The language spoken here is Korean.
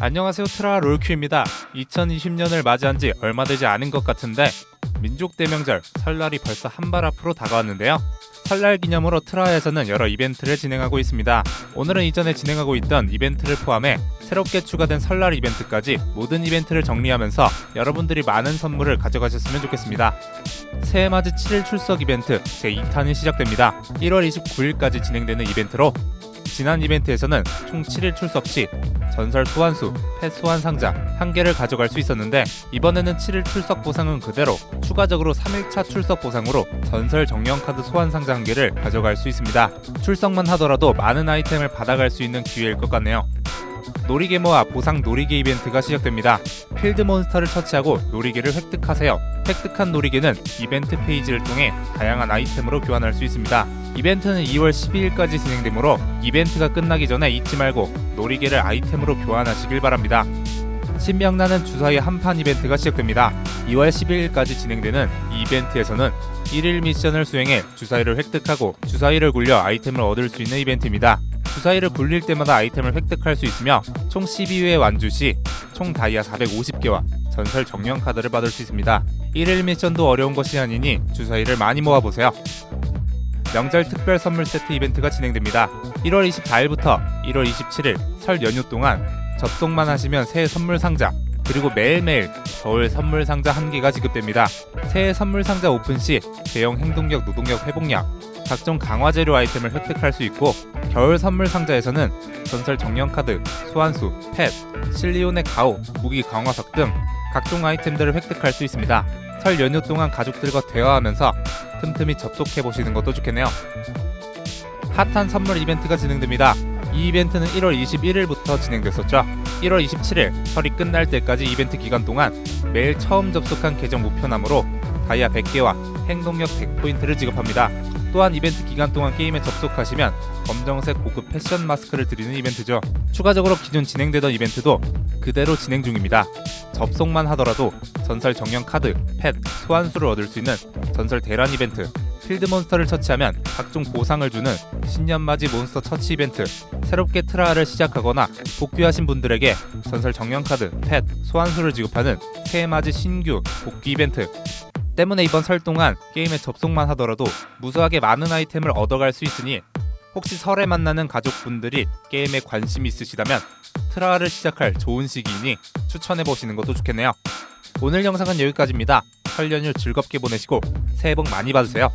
안녕하세요 트라 롤큐입니다. 2020년을 맞이한 지 얼마 되지 않은 것 같은데 민족 대명절 설날이 벌써 한 발 앞으로 다가왔는데요. 설날 기념으로 트라에서는 여러 이벤트를 진행하고 있습니다. 오늘은 이전에 진행하고 있던 이벤트를 포함해 새롭게 추가된 설날 이벤트까지 모든 이벤트를 정리하면서 여러분들이 많은 선물을 가져가셨으면 좋겠습니다. 새해 맞이 7일 출석 이벤트 제2탄이 시작됩니다. 1월 29일까지 진행되는 이벤트로 지난 이벤트에서는 총 7일 출석 시 전설 소환수, 펫 소환 상자 한 개를 가져갈 수 있었는데 이번에는 7일 출석 보상은 그대로 추가적으로 3일차 출석 보상으로 전설 정령 카드 소환 상자 한 개를 가져갈 수 있습니다. 출석만 하더라도 많은 아이템을 받아갈 수 있는 기회일 것 같네요. 놀이개 모아 보상 놀이개 이벤트가 시작됩니다. 필드 몬스터를 처치하고 놀이개를 획득하세요. 획득한 놀이개는 이벤트 페이지를 통해 다양한 아이템으로 교환할 수 있습니다. 이벤트는 2월 12일까지 진행되므로 이벤트가 끝나기 전에 잊지 말고 놀이개를 아이템으로 교환하시길 바랍니다. 신명나는 주사위 한판 이벤트가 시작됩니다. 2월 12일까지 진행되는 이 이벤트에서는 1일 미션을 수행해 주사위를 획득하고 주사위를 굴려 아이템을 얻을 수 있는 이벤트입니다. 주사위를 굴릴 때마다 아이템을 획득할 수 있으며 총 12회 완주 시 총 다이아 450개와 전설 정령 카드를 받을 수 있습니다. 1일 미션도 어려운 것이 아니니 주사위를 많이 모아보세요. 명절 특별 선물 세트 이벤트가 진행됩니다. 1월 24일부터 1월 27일 설 연휴 동안 접속만 하시면 새해 선물 상자 그리고 매일매일 겨울 선물 상자 한 개가 지급됩니다. 새해 선물 상자 오픈 시 대형 행동력, 노동력 회복량, 각종 강화 재료 아이템을 획득할 수 있고 겨울 선물 상자에서는 전설 정령 카드, 소환수, 펫, 실리온의 가오, 무기 강화석 등 각종 아이템들을 획득할 수 있습니다. 설 연휴 동안 가족들과 대화하면서 틈틈이 접속해 보시는 것도 좋겠네요. 핫한 선물 이벤트가 진행됩니다. 이 이벤트는 1월 21일부터 진행됐었죠. 1월 27일 설이 끝날 때까지 이벤트 기간 동안 매일 처음 접속한 계정 목표남으로 다이아 100개와 행동력 100포인트를 지급합니다. 또한 이벤트 기간 동안 게임에 접속하시면 검정색 고급 패션 마스크를 드리는 이벤트죠. 추가적으로 기존 진행되던 이벤트도 그대로 진행 중입니다. 접속만 하더라도 전설 정령 카드, 펫, 소환수를 얻을 수 있는 전설 대란 이벤트, 필드 몬스터를 처치하면 각종 보상을 주는 신년맞이 몬스터 처치 이벤트, 새롭게 트라를 시작하거나 복귀하신 분들에게 전설 정령 카드, 펫, 소환수를 지급하는 새해맞이 신규 복귀 이벤트, 때문에 이번 설 동안 게임에 접속만 하더라도 무수하게 많은 아이템을 얻어갈 수 있으니 혹시 설에 만나는 가족분들이 게임에 관심 있으시다면 트라를 시작할 좋은 시기이니 추천해 보시는 것도 좋겠네요. 오늘 영상은 여기까지입니다. 설 연휴 즐겁게 보내시고 새해 복 많이 받으세요.